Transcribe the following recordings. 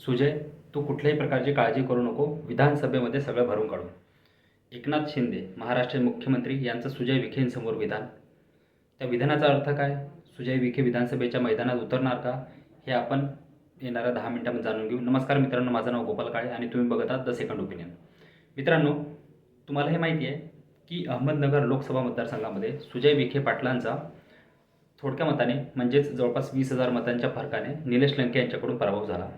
सुजय तू कुठल्याही प्रकारची काळजी करू नको. विधानसभेमध्ये सगळं भरून काढू. एकनाथ शिंदे महाराष्ट्राचे मुख्यमंत्री यांचं सुजय विखेंसमोर विधान. त्या विधानाचा अर्थ काय? सुजय विखे विधानसभेच्या मैदानात उतरणार का? हे आपण येणाऱ्या दहा मिनिटांमध्ये जाणून घेऊ. नमस्कार मित्रांनो माझं नाव गोपाल काळे आणि तुम्ही बघत आहात द सेकंड ओपिनियन. मित्रांनो तुम्हाला हे माहिती आहे की अहमदनगर लोकसभा मतदारसंघामध्ये सुजय विखे पाटलांचा थोडक्या मताने म्हणजेच जवळपास वीस हजार मतांच्या फरकाने निलेश लंके यांच्याकडून पराभव झाला.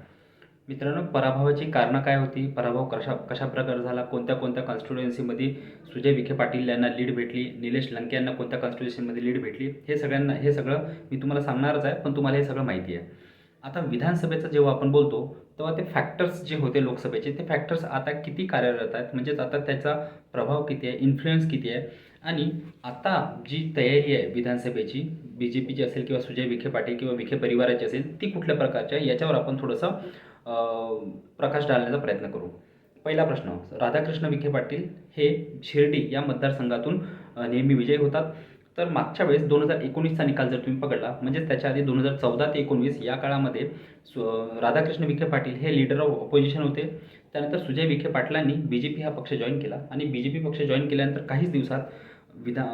मित्रांनो पराभवाची कारणं काय होती? पराभव कशा कशा प्रकारे झाला? कोणत्या कोणत्या कॉन्स्टिट्युएन्सीमध्ये सुजय विखे पाटील यांना लीड भेटली? निलेश लंके यांना कोणत्या कॉन्स्टिट्युएन्सीमध्ये लीड भेटली? हे सगळ्यांना हे सगळं मी तुम्हाला सांगणारच आहे पण तुम्हाला हे सगळं माहिती आहे. आता विधानसभेचं जेव्हा आपण बोलतो तेव्हा ते फॅक्टर्स जे होते लोकसभेचे ते फॅक्टर्स आता किती कार्यरत आहेत? म्हणजेच आता त्याचा प्रभाव किती आहे? इन्फ्लुएन्स किती आहे? आणि आता जी तयारी आहे विधानसभेची बी जे पीची असेल किंवा सुजय विखे पाटील किंवा विखे परिवाराची असेल ती कुठल्या प्रकारची आहे? याच्यावर आपण थोडंसं प्रकाश डालण्याचा प्रयत्न करू. पहिला प्रश्न राधाकृष्ण विखे पाटील हे शिर्डी या मतदारसंघातून नेहमी विजयी होतात. तर मागच्या वेळेस दोन हजार एकोणीसचा निकाल जर तुम्ही पकडला म्हणजेच त्याच्या आधी दोन हजार चौदा ते एकोणवीस या काळामध्ये सु राधाकृष्ण विखे पाटील हे लीडर ऑफ ऑपोजिशन होते. त्यानंतर सुजय विखे पाटलांनी बी जे पी हा पक्ष जॉईन केला आणि बी जे पी पक्ष जॉईन केल्यानंतर काहीच दिवसात विधा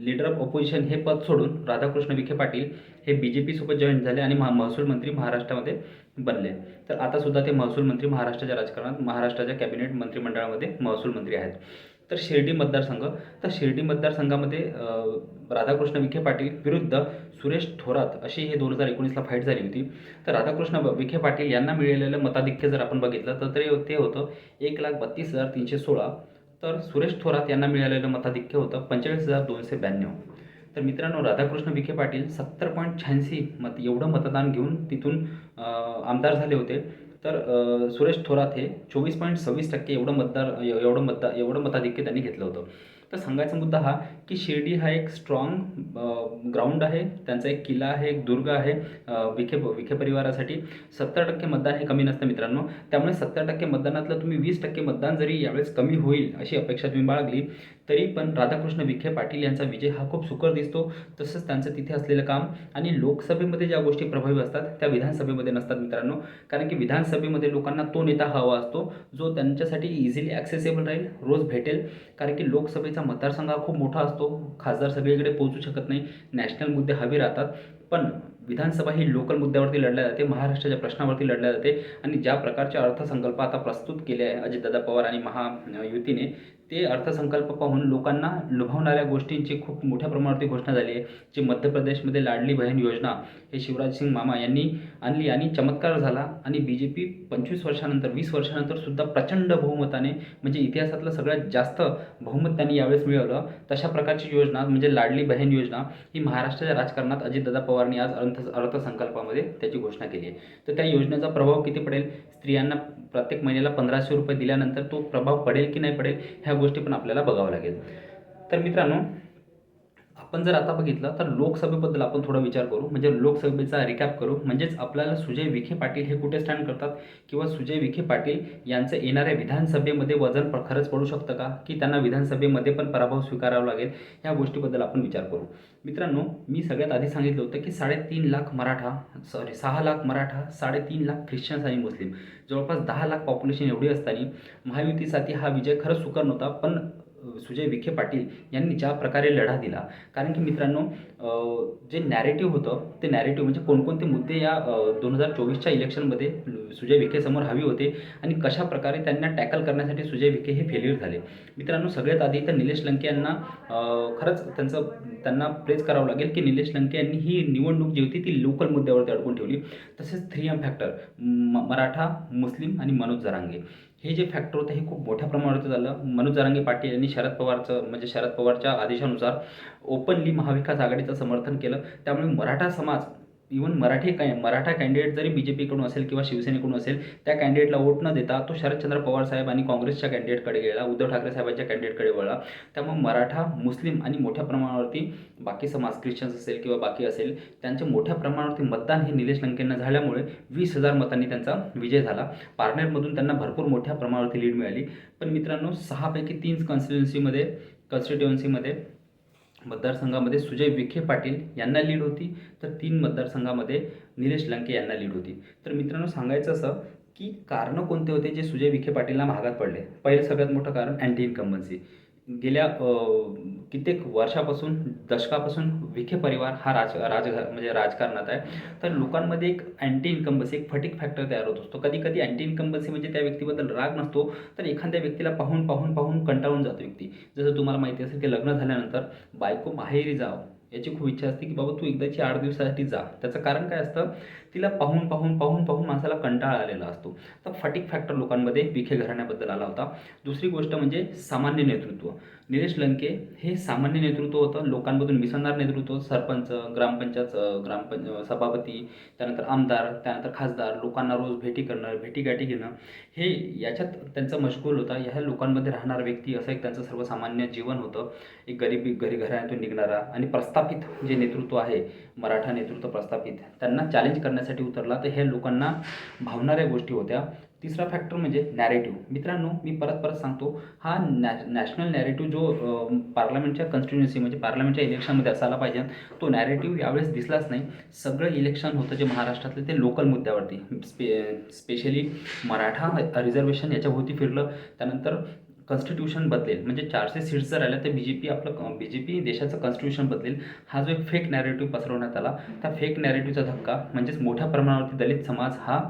लीडर ऑफ ऑपोजिशन हे पद सोडून राधाकृष्ण विखे पाटील हे बी जे पीसोबत जॉईन झाले आणि महा महसूल मंत्री महाराष्ट्रामध्ये बनले. तर आता सुद्धा ते महसूल मंत्री महाराष्ट्राच्या राजकारणात महाराष्ट्राच्या कॅबिनेट मंत्रिमंडळामध्ये महसूल मंत्री आहेत. तर शिर्डी मतदारसंघ तर शिर्डी मतदारसंघामध्ये राधाकृष्ण विखे पाटील विरुद्ध सुरेश थोरात अशी हे दोन हजार एकोणीसला फाईट झाली होती. तर राधाकृष्ण विखे पाटील यांना मिळालेलं मताधिक्य जर आपण बघितलं तर ते ते होतं एक लाख बत्तीस हजार तीनशे सोळा. तर सुरेश थोरात यांना मिळालेलं मताधिक्य होतं पंचेचाळीस हजार दोनशे ब्याण्णव. तर मित्रांनो राधाकृष्ण विखे पाटील सत्तर पॉईंट शहाऐंशी मत एवढं मतदान घेऊन तिथून आमदार झाले होते. तर सुरेश थोरात हे चोवीस पॉईंट सव्वीस टक्के एवढं मतदार एवढं मतदा एवढं मताधिक्य त्यांनी घेतलं होतं. तर सांगायचा मुद्दा हा की शिर्डी हा एक स्ट्रॉंग ग्राउंड आहे. त्यांचा एक किल्ला आहे एक दुर्ग आहे विखे विखे परिवारासाठी. सत्तर टक्के मतदान हे कमी नसतं मित्रांनो. त्यामुळे सत्तर टक्के मतदानातलं तुम्ही वीस टक्के मतदान जरी यावेळेस कमी होईल अशी अपेक्षा तुम्ही बाळगली तरी पण राधाकृष्ण विखे पाटील यांचा विजय हा खूप सुकर दिसतो. तसंच त्यांचं तिथे असलेलं काम आणि लोकसभेमध्ये ज्या गोष्टी प्रभावी असतात त्या विधानसभेमध्ये नसतात मित्रांनो. कारण की विधानसभेमध्ये लोकांना तो नेता हवा असतो जो त्यांच्यासाठी इझिली ॲक्सेसेबल राहील रोज भेटेल. कारण की लोकसभेचा मतदारसंघ हा खूप मोठा असतो खासदार सगळीकडे पोहोचू शकत नाही. नॅशनल मुद्दे हवे राहतात. पण विधानसभा ही लोकल मुद्द्यावरती लढल्या जाते. महाराष्ट्राच्या प्रश्नावरती लढल्या जाते. आणि ज्या प्रकारचे अर्थसंकल्प आता प्रस्तुत केले आहे अजितदादा पवार आणि महायुतीने ते अर्थसंकल्प पाहून लोकांना लुभावणाऱ्या गोष्टींची खूप मोठ्या प्रमाणावरती घोषणा झाली आहे. जी मध्य प्रदेशमध्ये लाडली बहीण योजना हे शिवराज सिंग मामा यांनी आणली आणि चमत्कार झाला आणि बी जे पी पंचवीस वर्षानंतर वीस वर्षानंतर सुद्धा प्रचंड बहुमताने म्हणजे इतिहासातलं सगळ्यात जास्त बहुमत त्यांनी यावेळेस मिळवलं. तशा प्रकारची योजना म्हणजे लाडली बहीण योजना ही महाराष्ट्राच्या राजकारणात अजितदादा पवारनी आज अर्थ अर्थसंकल्पामध्ये त्याची घोषणा केली आहे. तर त्या योजनेचा प्रभाव किती पडेल? स्त्रियांना प्रत्येक महिन्याला पंधराशे रुपये दिल्यानंतर तो प्रभाव पडेल की नाही पडेल? ह्या गोष्टी पण आपल्याला बघावं लागेल. तर मित्रांनो आपण जर आता बघितलं तर लोकसभेबद्दल आपण थोडा विचार करू. म्हणजे लोकसभेचा रिकॅप करू. म्हणजेच आपल्याला सुजय विखे पाटील हे कुठे स्टँड करतात? किंवा सुजय विखे पाटील यांचं येणाऱ्या विधानसभेमध्ये वजन खरंच पडू शकतं का? की त्यांना विधानसभेमध्ये पण पराभव स्वीकारावा लागेल? ह्या गोष्टीबद्दल आपण विचार करू. मित्रांनो मी सगळ्यात आधी सांगितलं होतं की साडेतीन लाख मराठा सॉरी सहा लाख मराठा साडेतीन लाख ख्रिश्चन्स आणि मुस्लिम. जवळपास दहा लाख पॉप्युलेशन एवढी असताना महायुतीसाठी हा विजय खरंच सुकर नव्हता. पण सुजय विखे पाटील यांनी ज्या प्रकारे लढा दिला कारण की मित्रांनो जे नॅरेटिव्ह होतं ते नॅरेटिव्ह म्हणजे कोणकोणते मुद्दे या दोन हजार चोवीसच्या इलेक्शनमध्ये सुजय विखेसमोर हवी होते आणि कशा प्रकारे त्यांना टॅकल करण्यासाठी सुजय विखे हे फेल्युअर झाले. मित्रांनो सगळ्यात आधी तर निलेश लंके यांना खरंच त्यांचं त्यांना प्रेस करावं लागेल की निलेश लंके यांनी ही निवडणूक जी होती ती लोकल मुद्द्यावरती अडकून ठेवली. तसेच थ्री एम फॅक्टर मराठा मुस्लिम आणि मनोज जरांगे. हे जे फॅक्टर होतं हे खूप मोठ्या प्रमाणावरती झालं. मनोज जरांगे पाटील यांनी शरद पवारचं म्हणजे शरद पवारच्या आदेशानुसार ओपनली महाविकास आघाडीचं समर्थन केलं. त्यामुळे मराठा समाज इवन मराठी काय मराठा कॅन्डिडेट जरी बी जे पीकडून असेल किंवा शिवसेनेकडून असेल त्या कॅन्डिडेटला वोट न देता तो शरदचंद्र पवार साहेब आणि काँग्रेसच्या कॅन्डिडेटकडे गेला उद्धव ठाकरे साहेबांच्या कॅन्डिडेटकडे वळला. त्यामुळे मराठा मुस्लिम आणि मोठ्या प्रमाणावरती बाकी समाज ख्रिश्चन्स असेल किंवा बाकी असेल त्यांचे मोठ्या प्रमाणावरती मतदान हे निलेश लंकेंना झाल्यामुळे वीस हजार मतांनी त्यांचा विजय झाला. पारनेरमधून त्यांना भरपूर मोठ्या प्रमाणावरती लीड मिळाली. पण मित्रांनो सहापैकी तीन कॉन्स्टिट्युन्सीमध्ये कॉन्स्टिट्युन्सीमध्ये मतदारसंघामध्ये सुजय विखे पाटील यांना लीड होती. तर तीन मतदारसंघामध्ये निलेश लंके यांना लीड होती. तर मित्रांनो सांगायचं असं की कारणं कोणते होते जे सुजय विखे पाटीलला महागात पडले? पहिलं सगळ्यात मोठं कारण अँटी इन्कम्बन्सी गेल्या कित्येक वर्षापासून दशकापासून विखे परिवार हा राज राज म्हणजे राजकारणात आहे. तर लोकांमध्ये एक अँटी इन्कम्बसी एक फटिक फॅक्टर तयार होत असतो. कधी कधी अँटी इन्कम्बसी म्हणजे त्या व्यक्तीबद्दल राग नसतो तर एखाद्या व्यक्तीला पाहून पाहून पाहून कंटाळून जातो व्यक्ती. जसं तुम्हाला माहिती असेल की लग्न झाल्यानंतर बायको माहेरी जावं. याची खूप इच्छा असते की बाबा तू एकदाची आठ दिवसासाठी जा. त्याचं कारण काय असतं? तिला पाहून पाहून पाहून पाहून माणसाला कंटाळा आलेला असतो. तर फटिक फॅक्टर लोकांमध्ये विखे घराण्याबद्दल आला होता. दुसरी गोष्ट म्हणजे सामान्य नेतृत्व. निलेश लंके हे सामान्य नेतृत्व होतं लोकांमधून मिसळणार नेतृत्व सरपंच ग्रामपंचायत ग्रामपंच सभापती त्यानंतर आमदार त्यानंतर खासदार लोकांना रोज भेटी करणं भेटीगाठी घेणं हे याच्यात त्यांचा मशगूल होता. ह्या लोकांमध्ये राहणारा व्यक्ती असं एक त्यांचं सर्वसामान्य जीवन होतं. एक गरिबी घरी घराण्यातून निघणारा आणि प्रस्थापित जे नेतृत्व आहे मराठा नेतृत्व प्रस्थापित त्यांना चॅलेंज करण्यासाठी उतरला. तर हे लोकांना भावणाऱ्या गोष्टी होत्या. तिसरा फॅक्टर म्हणजे नॅरेटिव्ह मित्रांनो मी परत परत सांगतो हा नॅ नॅशनल नॅरेटिव्ह जो पार्लमेंटच्या कन्स्टिट्युन्सी म्हणजे पार्लमेंटच्या इलेक्शनमध्ये असायला पाहिजे तो नॅरेटिव्ह यावेळेस दिसलाच नाही. सगळं इलेक्शन होतं जे महाराष्ट्रातलं ते लोकल मुद्द्यावरती. स्पे स्पेशली मराठा रिझर्वेशन याच्याभोवती फिरलं त्यानंतर कॉन्स्टिट्यूशन बदलेल. म्हणजे चारशे सीट्स जर आल्या तर बी जे पी आपलं बी जे पी देशाचं कॉन्स्टिट्यूशन बदलेल. हा जो एक फेक नॅरेटिव्ह पसरवण्यात आला त्या फेक नॅरेटिव्हचा धक्का म्हणजेच मोठ्या प्रमाणावरती दलित समाज हा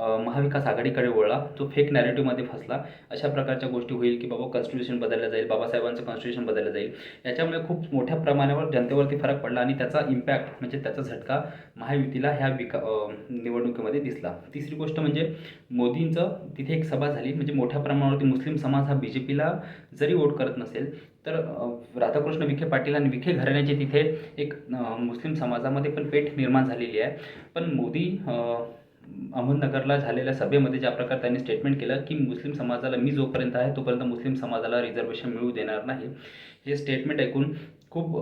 महाविकास आघाडीकडे वळला. तो फेक नॅरेटिव्हमध्ये फसला. अशा प्रकारच्या गोष्टी होईल की बाबा कॉन्स्टिट्यूशन बदललं जाईल बाबासाहेबांचं कॉन्स्टिट्यूशन बदललं जाईल. याच्यामुळे खूप मोठ्या प्रमाणावर जनतेवरती फरक पडला आणि त्याचा इम्पॅक्ट म्हणजे त्याचा झटका महायुतीला ह्या विका निवडणुकीमध्ये दिसला. तिसरी गोष्ट म्हणजे मोदींचं तिथे एक सभा झाली. म्हणजे मोठ्या प्रमाणावरती मुस्लिम समाज हा बी जे पीला जरी वोट करत नसेल तर राधाकृष्ण विखे पाटील आणि विखे घराण्याची तिथे एक मुस्लिम समाजामध्ये पण पेठ निर्माण झालेली आहे. पण मोदी अहमदनगरला झालेल्या सभेमध्ये ज्या प्रकारे त्यांनी स्टेटमेंट केलं की मुस्लिम समाजाला मी जोपर्यंत आहे तोपर्यंत मुस्लिम समाजाला रिझर्वेशन मिळू देणार नाही. हे स्टेटमेंट ऐकून खूप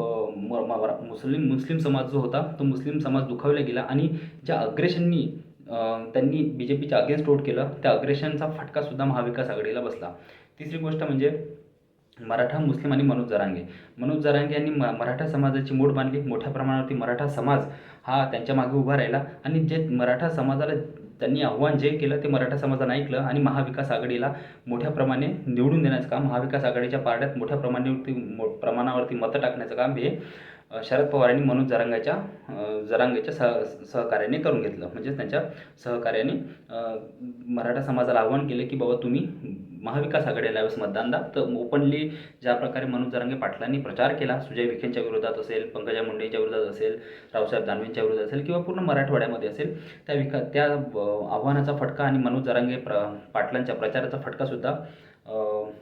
मुस्लिम मुस्लिम समाज जो होता तो मुस्लिम समाज दुखावला गेला आणि ज्या अग्रेशननी त्यांनी बी जे पीच्या अगेन्स्ट वोट केलं त्या अग्रेशनचा फटकासुद्धा महाविकास आघाडीला बसला. तिसरी गोष्ट म्हणजे मराठा मुस्लिम आणि मनोज जरांगे. मनोज जरांगे यांनी म मराठा समाजाची मूठ बांधली मोठ्या प्रमाणावरती मराठा समाज हा त्यांच्या मागे उभा राहिला. आणि जे मराठा समाजाला त्यांनी आव्हान जे केलं ते मराठा समाजानं ऐकलं आणि महाविकास आघाडीला मोठ्या प्रमाणे निवडून देण्याचं काम महाविकास आघाडीच्या पारड्यात मोठ्या प्रमाणावरती मो प्रमाणावरती मतं टाकण्याचं काम हे शरद पवार यांनी मनोज जरांगाच्या जरांगेच्या सह सहकार्याने करून घेतलं. म्हणजेच त्यांच्या सहकार्याने मराठा समाजाला आव्हान केलं की बाबा तुम्ही महाविकास आघाडीला यावेळेस मतदान दा तर ओपनली ज्या प्रकारे मनोज जरांगे पाटलांनी प्रचार केला सुजय विखेंच्या विरोधात असेल पंकजा मुंडेच्या विरोधात असेल रावसाहेब दानवेंच्या विरोधात असेल किंवा पूर्ण मराठवाड्यामध्ये असेल त्या विका त्या आव्हानाचा फटका आणि मनोज जरांगे प्र पाटलांच्या प्रचाराचा फटकासुद्धा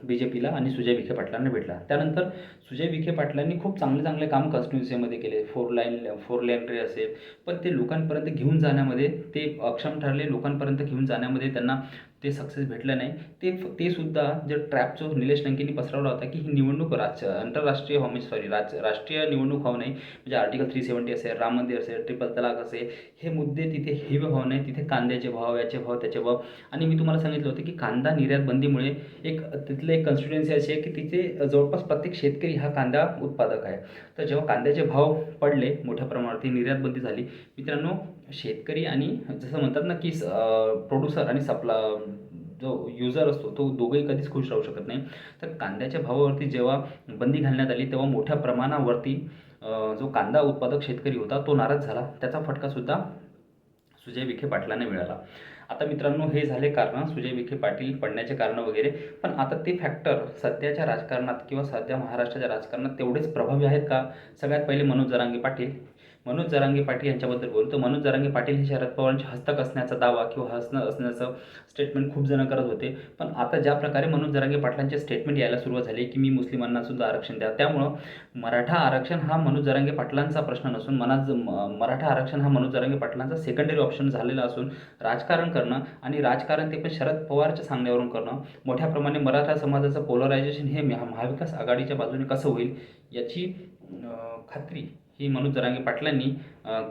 बी जे पीला आणि सुजय विखे पाटलांना भेटला. त्यानंतर सुजय विखे पाटलांनी खूप चांगले चांगले काम कॉन्स्टिट्युन्सीमध्ये केले. फोर लाईन फोर लेन रे असेल पण ते लोकांपर्यंत घेऊन जाण्यामध्ये ते अक्षम ठरले. लोकांपर्यंत घेऊन जाण्यामध्ये त्यांना ते सक्सेस भेटलं नाही. ते ते सुद्धा जे ट्रॅप जो निलेश लंकेंनी पसरवला होता की ही निवडणूक राज आंतरराष्ट्रीय होमी सॉरी राज राष्ट्रीय निवडणूक होऊ नाही. म्हणजे आर्टिकल थ्री सेवन्टी असेल राम मंदिर असेल ट्रिपल तलाक असेल हे मुद्दे तिथे हेवे व्हावं नाही. तिथे कांद्याचे भाव याचे भाव त्याचे भाव. आणि मी तुम्हाला सांगितलं होतं की कांदा निर्यात बंदीमुळे एक तिथलं एक कन्स्टिट्युएन्सी अशी आहे की तिथे जवळपास प्रत्येक शेतकरी हा कांदा उत्पादक आहे. तर जेव्हा कांद्याचे भाव पडले मोठ्या प्रमाणावरती निर्यात बंदी झाली मित्रांनो शेतकरी आणि जसं म्हणतात ना की प्रोड्युसर आणि सप्ला जो युजर असतो तो दोघंही कधीच खुश राहू शकत नाही. तर कांद्याच्या भावावरती जेव्हा बंदी घालण्यात आली तेव्हा मोठ्या प्रमाणावरती जो कांदा उत्पादक शेतकरी होता तो नाराज झाला. त्याचा फटकासुद्धा सुजय विखे पाटलांना मिळाला. आता मित्रांनो हे झाले कारण. सुजय विखे पाटील पडण्याचे कारणं वगैरे. पण आता ते फॅक्टर सध्याच्या राजकारणात किंवा सध्या महाराष्ट्राच्या राजकारणात तेवढेच प्रभावी आहेत का? सगळ्यात पहिले मनोज जरांगे पाटील. मनोज जरांगे पाटील यांच्याबद्दल बोलतो. मनोज जरांगे पाटील हे शरद पवारांचे हस्तक असण्याचा दावा किंवा हसणं असण्याचं स्टेटमेंट खूप जण करत होते. पण आता ज्या प्रकारे मनोज जरांगे पाटलांचे स्टेटमेंट यायला सुरुवात झाली की मी मुस्लिमांना सुद्धा आरक्षण द्या. त्यामुळं मराठा आरक्षण हा मनोज जरांगे पाटलांचा प्रश्न नसून मनाज म- मराठा आरक्षण हा मनोज जरांगे पाटलांचा सेकंडरी ऑप्शन झालेला असून राजकारण करणं आणि राजकारण ते पण शरद पवारच्या सांगण्यावरून करणं मोठ्या प्रमाणे मराठा समाजाचं पोलरायझेशन हे महाविकास आघाडीच्या बाजूने कसं होईल याची खात्री ही मनोज जरांगे पाटलांनी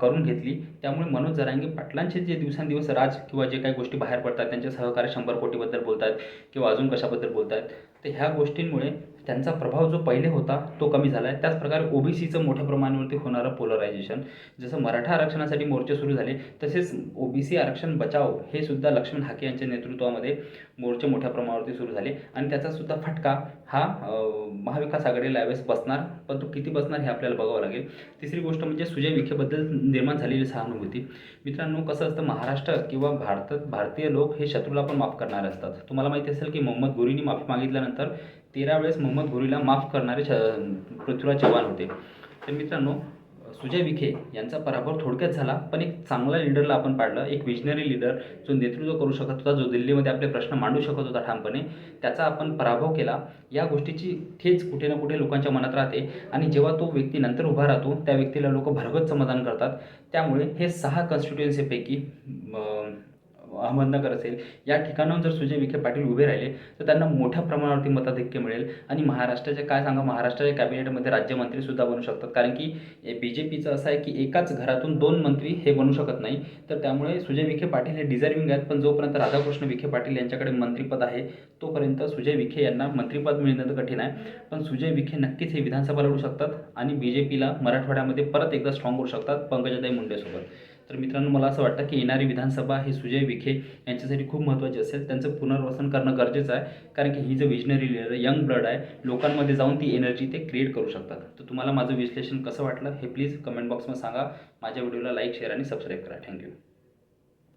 करून घेतली. त्यामुळे मनोज जरांगे पाटलांचे जे दिवसेंदिवस राज किंवा जे काही गोष्टी बाहेर पडतात त्यांच्या सहकार्य शंभर कोटीबद्दल बोलतात किंवा अजून कशाबद्दल बोलतात तर ह्या गोष्टींमुळे त्यांचा प्रभाव जो पहिले होता तो कमी झाला आहे त्याचप्रकारे ओबीसीचं मोठ्या प्रमाणावरती होणारं पोलरायझेशन जसं मराठा आरक्षणासाठी मोर्चे सुरू झाले तसेच ओबीसी आरक्षण बचाव हे सुद्धा लक्ष्मण हाके यांच्या नेतृत्वामध्ये मोर्चे मोठ्या प्रमाणावरती सुरू झाले. आणि त्याचा सुद्धा फटका हा महाविकास आघाडीला यावेळेस बसणार पण तो किती बसणार हे आपल्याला बघावं लागेल. तिसरी गोष्ट म्हणजे सुजय विखेबद्दल निर्माण झालेली सहानुभूती. मित्रांनो कसं असतं महाराष्ट्र किंवा भारतात भारतीय लोक हे शत्रूला पण माफ करणारे असतात. तुम्हाला माहिती असेल की मोहम्मद घोरीने माफी मागितल्यानंतर तेरा वेळेस मोहम्मद घोरीला माफ करणारे छ पृथ्वीराज चव्हाण होते. तर मित्रांनो सुजय विखे यांचा पराभव थोडक्यात झाला पण एक चांगला लिडरला आपण पाडलं. एक विजनरी लिडर जो नेतृत्व करू शकत होता जो दिल्लीमध्ये आपले प्रश्न मांडू शकत होता ठामपणे त्याचा आपण पराभव केला. या गोष्टीची ठेच कुठे ना कुठे लोकांच्या मनात राहते आणि जेव्हा तो व्यक्ती नंतर उभा राहतो त्या व्यक्तीला लोक भरगत समाधान करतात. त्यामुळे हे सहा कॉन्स्टिट्युएन्सीपैकी अहमदनगर असेल या ठिकाणाहून जर सुजय विखे पाटील उभे राहिले तर त्यांना मोठ्या प्रमाणावरती मताधिक्य मिळेल. आणि महाराष्ट्राचे काय सांगा महाराष्ट्राच्या कॅबिनेटमध्ये राज्यमंत्रीसुद्धा बनू शकतात. कारण की बी जे पीचं असं आहे की एकाच घरातून दोन मंत्री हे बनू शकत नाही. तर त्यामुळे सुजय विखे पाटील हे डिझर्विंग आहेत. पण जोपर्यंत राधाकृष्ण विखे पाटील यांच्याकडे मंत्रिपद आहे तोपर्यंत सुजय विखे यांना मंत्रिपद मिळणं तर कठीण आहे. पण सुजय विखे नक्कीच हे विधानसभा लढू शकतात आणि बी जे पीला मराठवाड्यामध्ये परत एकदा स्ट्रॉंग करू शकतात पंकजाताई मुंडेसोबत. तर मित्रांनो मला असं वाटतं की येणारी विधानसभा हे सुजय विखे यांच्यासाठी खूप महत्त्वाची असेल. त्यांचं पुनर्वसन करणं गरजेचं आहे. कारण की ही जे विजनरी लिडर यंग ब्लड आहे लोकांमध्ये जाऊन ती एनर्जी ते क्रिएट करू शकतात. तर तुम्हाला माझं विश्लेषण कसं वाटलं हे प्लीज कमेंट बॉक्समध्ये सांगा. माझ्या व्हिडिओला लाईक शेअर आणि सबस्क्राईब करा. Thank you